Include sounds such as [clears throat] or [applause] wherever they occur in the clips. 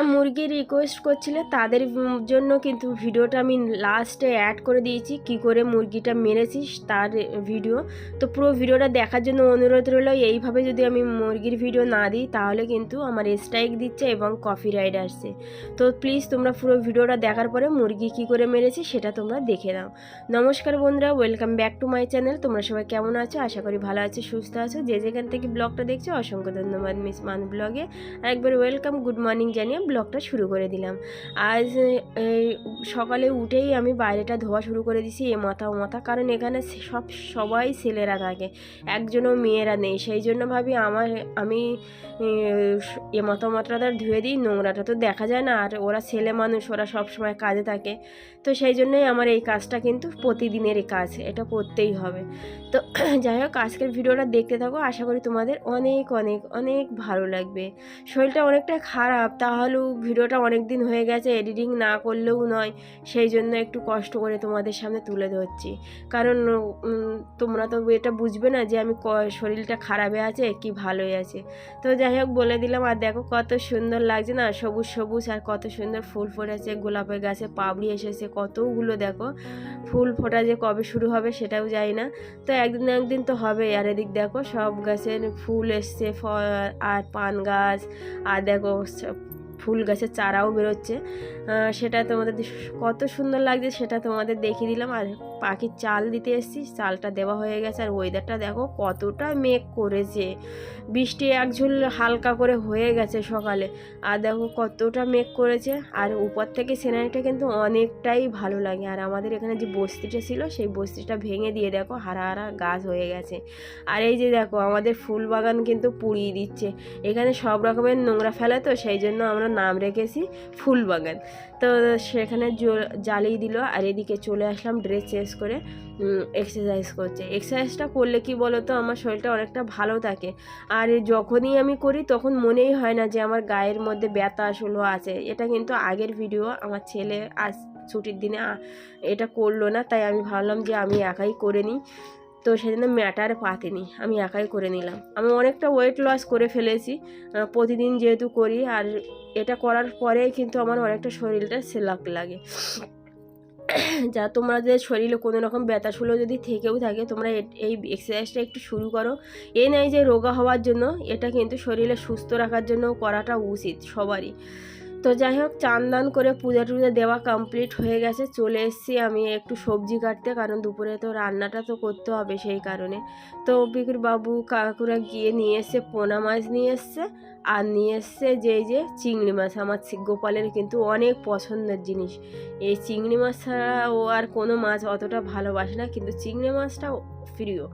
যারা মুরগি রিকোয়েস্ট করছিলে তাদের জন্য কিন্তু ভিডিওটা আমি লাস্টে অ্যাড করে দিয়েছি। কি করে মুরগিটা মেরেছিস তার ভিডিও তো পুরো ভিডিওটা দেখার জন্য অনুরোধ রইল, এইভাবে যদি আমি মুরগির ভিডিও না দিই তাহলে কিন্তু আমার স্ট্রাইক দিচ্ছে এবং কপি রাইড আসছে। তো প্লিজ তোমরা পুরো ভিডিওটা দেখার পরে মুরগি কি করে মেরেছি সেটা তোমরা দেখে নাও। নমস্কার বন্ধুরা welcome back to my channel তোমরা সবাই কেমন আছো? আশা করি ভালো আছো, সুস্থ আছো। যে যেখান থেকে ব্লগটা দেখছ, অসংখ্য ধন্যবাদ মিস মান ব্লগে। আর একবার ওয়েলকাম গুড মর্নিং জানিয়ে ব্লগটা শুরু করে দিলাম। আজ সকালে উঠেই আমি বাইরেটা ধোয়া শুরু করে দিছি, এ মাথা ও মাথা। কারণ এখানে সব, সবাই ছেলেরা থাকে, একজনও মেয়েরা নেই। সেই জন্য ভাবি আমার, আমি, এ মাথা মাথাটা ধুয়ে দিই, নোংরাটা তো দেখা যায় না। আর ওরা ছেলে মানুষ, ওরা সব সময় কাজে থাকে। তো সেই জন্যই আমার এই কাজটা কিন্তু প্রতিদিনেরই কাজ, এটা করতেই হবে। তো [clears throat] যাই হোক, আজকের ভিডিওটা দেখতে থাকো, আশা করি তোমাদের অনেক অনেক অনেক ভালো লাগবে। শরীরটা অনেকটা খারাপ তাহলেও ভিডিওটা অনেক দিন হয়ে গেছে এডিটিং না করলেও নয়। সেই জন্য একটু কষ্ট করে তোমাদের সামনে তুলে ধরছি। কারণ তোমরা তো এটা বুঝবে না যে আমি শরীরটা খারাপে আছে কি ভালোই আছে। তো যাই হোক বলে দিলাম, আর দেখো কত সুন্দর লাগছে না, সবুজ সবুজ আর কত সুন্দর ফুল ফুটেছে, গোলাপের গাছে পাবড়ি এসেছে, কতগুলো দেখো। ফুল ফোটা যে কবে শুরু হবে সেটাও জানি না। তো একদিন একদিন তো হবে আর এদিক দেখো সব গাছের ফুল এসছে, ফল আর পান গাছ, আর দেখো ফুল গাছের চারাও বেরোচ্ছে। সেটা তোমাদের কত সুন্দর লাগছে সেটা তোমাদের দেখিয়ে দিলাম। আর পাখির চাল দিতে এসেছি, চালটা দেওয়া হয়ে গেছে। আর ওয়েদারটা দেখো কতটা মেঘ করেছে। বৃষ্টি একঝুল হালকা করে হয়ে গেছে সকালে। আর দেখো কতটা মেঘ করেছে। আর উপর থেকে সিনারিটা কিন্তু অনেকটাই ভালো লাগে। আর আমাদের এখানে যে বস্তিটা ছিল, সেই বস্তিটা ভেঙে দিয়ে দেখো হারা হারা গাছ হয়ে গেছে। আর এই যে দেখো আমাদের ফুল বাগান কিন্তু পুড়িয়ে দিচ্ছে। এখানে সব রকমের নোংরা ফেলে তো, সেই জন্য আমরা নাম রেখেছি ফুল বাগান। তো সেখানে জ্বালিয়ে দিল। আর এদিকে চলে আসলাম ড্রেস চেঞ্জ করে এক্সারসাইজ করছে। এক্সারসাইজটা করলে কি বলো তো আমার শরীরটা অনেকটা ভালো থাকে। আর যখনই আমি করি, তখন মনেই হয় না যে আমার গায়ের মধ্যে ব্যথা আসলো আছে। এটা কিন্তু আগের ভিডিও আমার ছেলে আজ ছুটির দিনে এটা করল না, তাই আমি ভাবলাম যে আমি একাই করে নিই। তো সেজন্য ম্যাটার পাতিনি, আমি একাই করে নিলাম। আমি অনেকটা ওয়েট লস করে ফেলেছি প্রতিদিন যেহেতু করি। আর এটা করার পরে কিন্তু আমার অনেকটা শরীরটা সেলাক লাগে। [coughs] যা তোমাদের শরীরে কোনো রকম ব্যথা শুলো যদি থেকেও থাকে, তোমরা এই এক্সারসাইজটা একটু শুরু করো। এই নাই যে রোগা হওয়ার জন্য, এটা কিন্তু শরীরে সুস্থ রাখার জন্য করাটা উচিত সবারই। তো যাই হোক, চান দান করে পূজা টুজা দেওয়া কমপ্লিট হয়ে গেছে। চলে এসেছি আমি একটু সবজি কাটতে, কারণ দুপুরে তো রান্নাটা তো করতে হবে সেই কারণে। তো বিকুর বাবু কাকুরা গিয়ে নিয়ে এসছে পোনা মাছ নিয়ে এসছে, আর নিয়ে এসছে যে যে চিংড়ি মাছ। আমার গোপালের কিন্তু অনেক পছন্দের জিনিস। এই চিংড়ি মাছ ছাড়া ও আর কোনো মাছ অতটা ভালোবাসে না, কিন্তু চিংড়ি মাছটা প্রিয়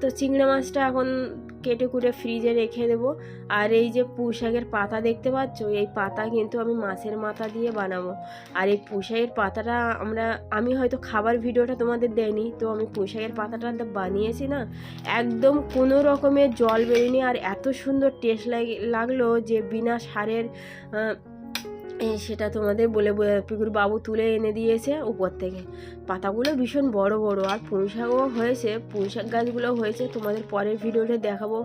তো চিংড়ি মাছটা এখন কেটে কুটে ফ্রিজে রেখে দেবো। আর এই যে পুঁশাকের পাতা দেখতে পাচ্ছ? এই পাতা কিন্তু আমি মাছের মাথা দিয়ে বানাবো। আর এই পুঁই শাকের পাতাটা আমরা, আমি হয়তো খাবার ভিডিওটা তোমাদের দেয়নি তো আমি পুঁই শাকের পাতাটা তো বানিয়েছি না। একদম কোনো রকমের জল বেরোয়নি। আর এত সুন্দর টেস্ট লাগে, লাগল যে বিনা সারের সেটা তোমাদের বলে পিকুর বাবু তুলে এনে দিয়েছে উপর থেকে। পাতাগুলো ভীষণ বড় বড়। আর পুঁই শাকও হয়েছে। পুঁই শাক গাছগুলো হয়েছে। তোমাদের পরের ভিডিওতে দেখাবো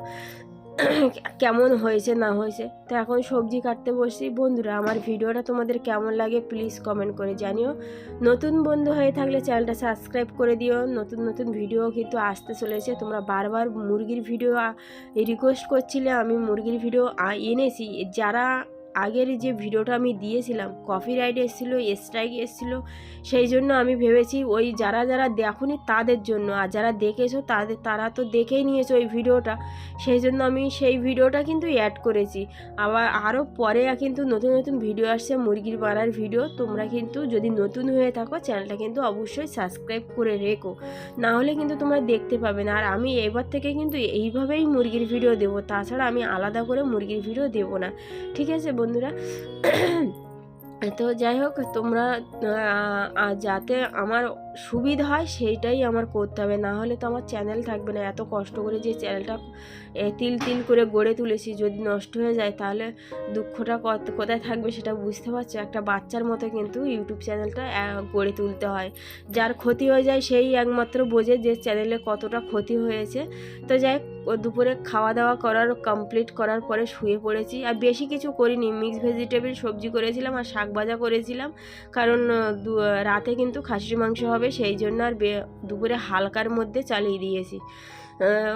[clears throat] কেমন হয়েছে, না হয়েছে। তো এখন সবজি কাটতে বসছি। বন্ধুরা, আমার ভিডিওটা তোমাদের কেমন লাগে প্লিজ কমেন্ট করে জানিও। নতুন বন্ধু হয়ে থাকলে চ্যানেলটা সাবস্ক্রাইব করে দিও। নতুন নতুন ভিডিও কিন্তু আসতে চলেছে। তোমরা বারবার মুরগির ভিডিও রিকোয়েস্ট করছিলে, আমি মুরগির ভিডিও এনেছি। যারা আগের যে ভিডিওটা আমি দিয়েছিলাম কপি রাইট এসেছিল স্ট্রাইক এসেছিল, সেই জন্য আমি ভেবেছি ওই যারা যারা দেখনি তাদের জন্য, আর যারা দেখেছ তাদের, তারা তো দেখেই নিয়েছো ওই ভিডিওটা, সেই জন্য আমি সেই ভিডিওটা কিন্তু অ্যাড করেছি। আবার আরও পরে কিন্তু নতুন নতুন ভিডিও আসছে মুরগির পাড়ার ভিডিও, তোমরা কিন্তু যদি নতুন হয়ে থাকো চ্যানেলটা কিন্তু অবশ্যই সাবস্ক্রাইব করে রেখো। না হলে কিন্তু তোমরা দেখতে পাবে না, আর আমি এবার থেকে কিন্তু এইভাবেই মুরগির ভিডিও দেবো, তাছাড়া আমি আলাদা করে মুরগির ভিডিও দেবো না, ঠিক আছে বন্ধুরা। তো যাই হোক তোমরা যাতে আমার সুবিধা হয় সেইটাই আমার করতে হবে। না হলে তো আমার চ্যানেল থাকবে না। এত কষ্ট করে যে চ্যানেলটা তিল তিল করে গড়ে তুলেছি যদি নষ্ট হয়ে যায় তাহলে দুঃখটা কত, কোথায় থাকবে সেটা বুঝতে পারছ? একটা বাচ্চার মতো কিন্তু ইউটিউব চ্যানেলটা গড়ে তুলতে হয়। যার ক্ষতি হয়ে যায় সেই একমাত্র বোঝে যে চ্যানেলে কতটা ক্ষতি হয়েছে। তো যাই দুপুরে খাওয়া দাওয়া করার কমপ্লিট করার পরে শুয়ে পড়েছি। আর বেশি কিছু করিনি। মিক্স ভেজিটেবল সবজি করেছিলাম আর শাক ভাজা করেছিলাম। কারণ রাতে কিন্তু খাসির মাংস হবে সেই জন্য আর দুপুরে হালকার মধ্যে চালিয়ে দিয়েছি।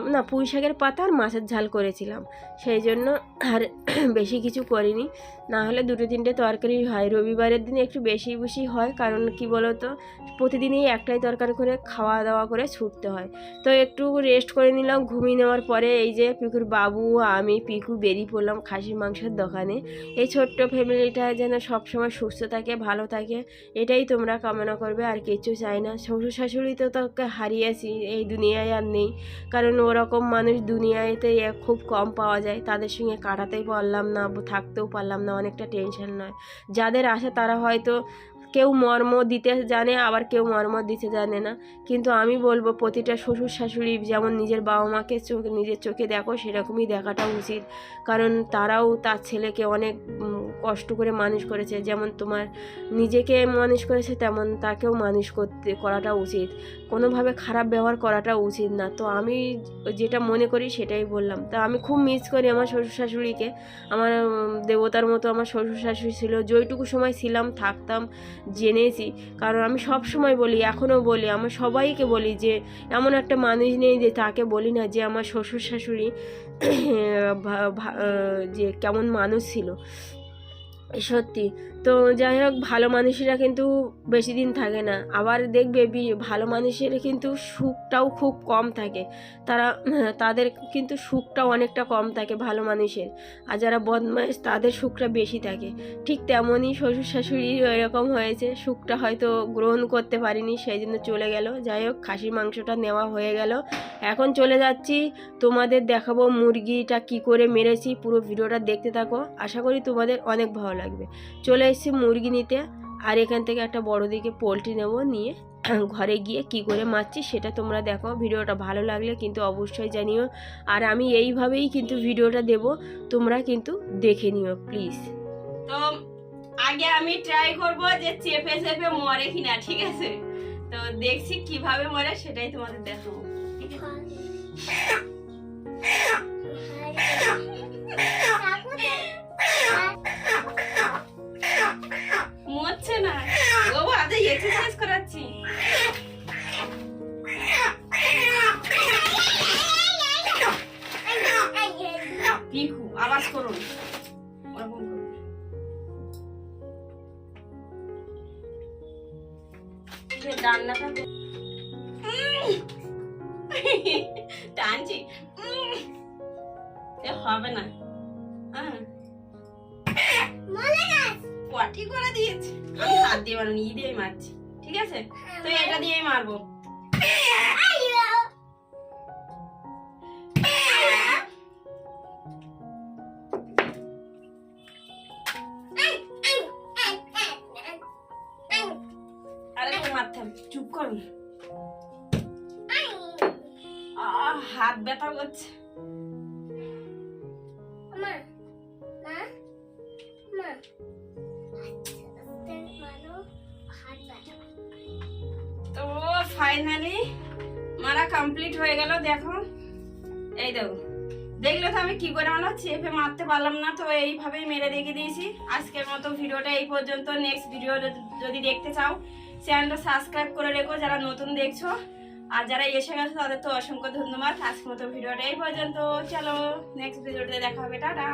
না, পুঁই শাকের পাতা আর মাছের ঝাল করেছিলাম। সেই জন্য আর [clears throat] বেশি কিছু করিনি। না হলে দুটো তিনটে তরকারি হয়। রবিবারের দিনে একটু বেশি বেশি হয়, কারণ কি বলো তো প্রতিদিনই একটাই তরকারি করে খাওয়া দাওয়া করে ছুটতে হয়। তো একটু রেস্ট করে নিলাম। ঘুমিয়ে নেওয়ার পরে এই যে পিকুর বাবু, আমি, পিকু বেরিয়ে পড়লাম খাসির মাংসের দোকানে। এই ছোট্ট ফ্যামিলিটা যেন সবসময় সুস্থ থাকে, ভালো থাকে, এটাই তোমরা কামনা করবে। আর কিছু চাই না। শ্বশুর শাশুড়ি তো তোকে হারিয়েছি, এই দুনিয়ায় আর নেই। কারণ ওরকম মানুষ দুনিয়াতে খুব কম পাওয়া যায়। তাদের সঙ্গে কাটাতেই পারলাম না, থাকতেও পারলাম না, অনেকটা টেনশন নয়। যাদের আসে তারা হয়তো কেউ মর্ম দিতে জানে, আবার কেউ মর্ম দিতে জানে না। কিন্তু আমি বলব, প্রতিটা শ্বশুর শাশুড়ি যেমন নিজের বাবা মাকে চোখ, নিজের চোখে দেখো, সেরকমই দেখাটা উচিত। কারণ তারাও তার ছেলেকে অনেক কষ্ট করে মানুষ করেছে। যেমন তোমার নিজেকে মানুষ করেছে, তেমন তাকেও মানুষ করতে, করাটা উচিত। কোনোভাবে খারাপ ব্যবহার করাটা উচিত না। তো আমি যেটা মনে করি সেটাই বললাম। তা আমি খুব মিস করি আমার শ্বশুর শাশুড়িকে আমার দেবতার মতো আমার শ্বশুর শাশুড়ি ছিল। যেইটুকু সময় ছিলাম, থাকতাম, জেনেছি। কারণ আমি সব সময় বলি এখনও বলি, আমার সবাইকে বলি যে, এমন একটা মানুষ নেই যে তাকে বলি না যে আমার শ্বশুর শাশুড়ি [clears throat] যে কেমন মানুষ ছিল। সত্যি। তো যাই হোক, ভালো মানুষেরা কিন্তু বেশি দিন থাকে না। আবার দেখবে ভালো মানুষের কিন্তু সুখটাও খুব কম থাকে। তারা তাদের কিন্তু সুখটাও অনেকটা কম থাকে ভালো মানুষের। আর যারা বদমাইশ তাদের সুখটা বেশি থাকে। ঠিক তেমনই শ্বশুর শাশুড়ি এরকম হয়েছে। সুখটা হয়তো গ্রহণ করতে পারিনি সেই জন্য চলে গেল। যাই হোক, খাসির মাংসটা নেওয়া হয়ে গেল। এখন চলে যাচ্ছি। তোমাদের দেখাবো মুরগিটা কি করে মেরেছি। পুরো ভিডিওটা দেখতে থাকো। আশা করি তোমাদের অনেক ভালো লাগবে। চলে এসেছি মুরগি নিতে আর এখান থেকে একটা বড় দিকে পোলট্রি নেব নিয়ে ঘরে গিয়ে কি করে মারছি সেটা তোমরা দেখো ভিডিওটা ভালো লাগলে কিন্তু অবশ্যই জানিও আর আমি এইভাবেই কিন্তু ভিডিওটা দেব তোমরা কিন্তু দেখে নিও প্লিজ তো আগে আমি ট্রাই করব যে চেপে চেপে মরে কিনা ঠিক আছে তো দেখছি কীভাবে মরে সেটাই তোমাদের দেখাবো মরছে না। ও আজ এক্সারসাইজ করাচ্ছি। পিকু আওয়াজ করুন। হবে না। হ্যাঁ পটি করে দিয়েছে। আমি [laughs] হাত দিয়ে মারুনি ই দিয়েই মারছি ঠিক আছে? তো এটা দিয়েই মারবো। আরে তো মারতে চুপ করুন হাত ব্যথা করছে। ফাইনালি মারা কমপ্লিট হয়ে গেল, দেখো। এই দেখো। দেখলে তো আমি কি করে মারলাম? চেপে মারতে পারলাম না, তো এইভাবেই মেরে রেখে দিয়েছি। আজকের মতো ভিডিওটা এই পর্যন্ত। নেক্সট ভিডিও যদি দেখতে চাও চ্যানেলটা সাবস্ক্রাইব করে রেখো, যারা নতুন দেখছ। আর যারা এসে গেছো, তাদের তো অসংখ্য ধন্যবাদ। আজকের মতো ভিডিওটা এই পর্যন্ত। চলো নেক্সট ভিডিওতে দেখা হবে। টাটা।